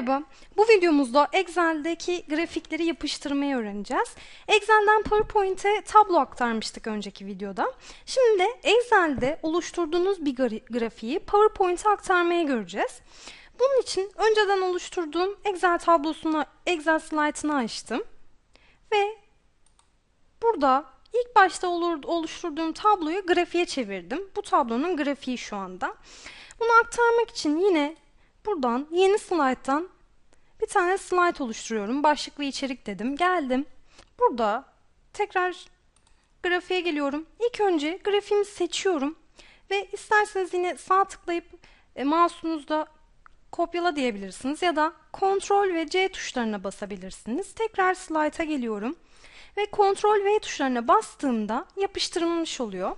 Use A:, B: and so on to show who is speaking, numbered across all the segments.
A: Merhaba, bu videomuzda Excel'deki grafikleri yapıştırmayı öğreneceğiz. Excel'den PowerPoint'e tablo aktarmıştık önceki videoda. Şimdi de Excel'de oluşturduğunuz bir gra- grafiği PowerPoint'e aktarmayı göreceğiz. Bunun için önceden oluşturduğum Excel tablosunu, Excel slide'ını açtım. Ve burada ilk başta oluşturduğum tabloyu grafiğe çevirdim. Bu tablonun grafiği şu anda. Bunu aktarmak için yine Buradan yeni slayttan bir tane slide oluşturuyorum. Başlık ve içerik dedim. Geldim. Burada tekrar grafiğe geliyorum. İlk önce grafiğimi seçiyorum. Ve isterseniz yine sağ tıklayıp e, mouse'unuzda kopyala diyebilirsiniz. Ya da Ctrl ve C tuşlarına basabilirsiniz. Tekrar slide'a geliyorum. Ve Ctrl V tuşlarına bastığımda yapıştırılmış oluyor.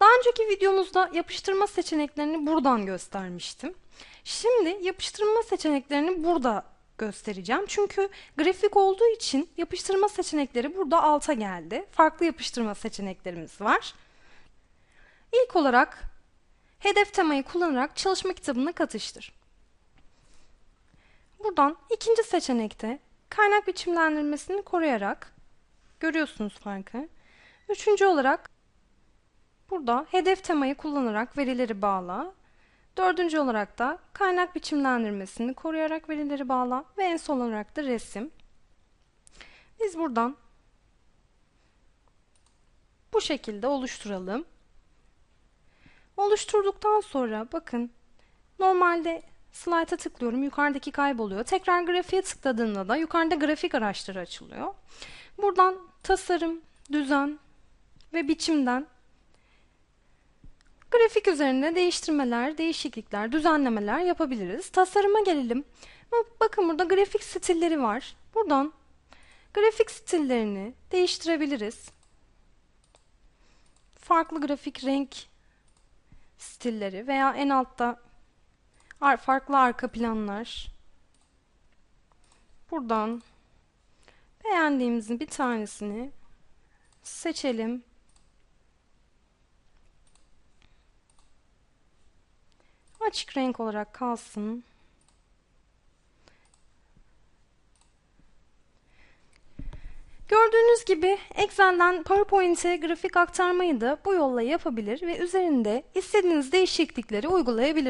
A: Daha önceki videomuzda yapıştırma seçeneklerini buradan göstermiştim. Şimdi yapıştırma seçeneklerini burada göstereceğim. Çünkü grafik olduğu için yapıştırma seçenekleri burada alta geldi. Farklı yapıştırma seçeneklerimiz var. İlk olarak hedef temayı kullanarak çalışma kitabına katıştır. Buradan ikinci seçenekte kaynak biçimlendirmesini koruyarak görüyorsunuz farkı. Üçüncü olarak burada hedef temayı kullanarak verileri bağla Dördüncü olarak da kaynak biçimlendirmesini koruyarak verileri bağla ve en son olarak da resim. Biz buradan bu şekilde oluşturalım. Oluşturduktan sonra bakın normalde slayta tıklıyorum yukarıdaki kayboluyor. Tekrar grafiğe tıkladığımda da yukarıda grafik araçları açılıyor. Buradan tasarım, düzen ve biçimden Grafik üzerinde değiştirmeler, değişiklikler, düzenlemeler yapabiliriz. Tasarıma gelelim. Bakın burada grafik stilleri var. Buradan grafik stillerini değiştirebiliriz. Farklı grafik renk stilleri veya en altta farklı arka planlar. Buradan beğendiğimizin bir tanesini seçelim. Açık renk olarak kalsın. Gördüğünüz gibi Excel'den PowerPoint'e grafik aktarmayı da bu yolla yapabilir ve üzerinde istediğiniz değişiklikleri uygulayabilirsiniz.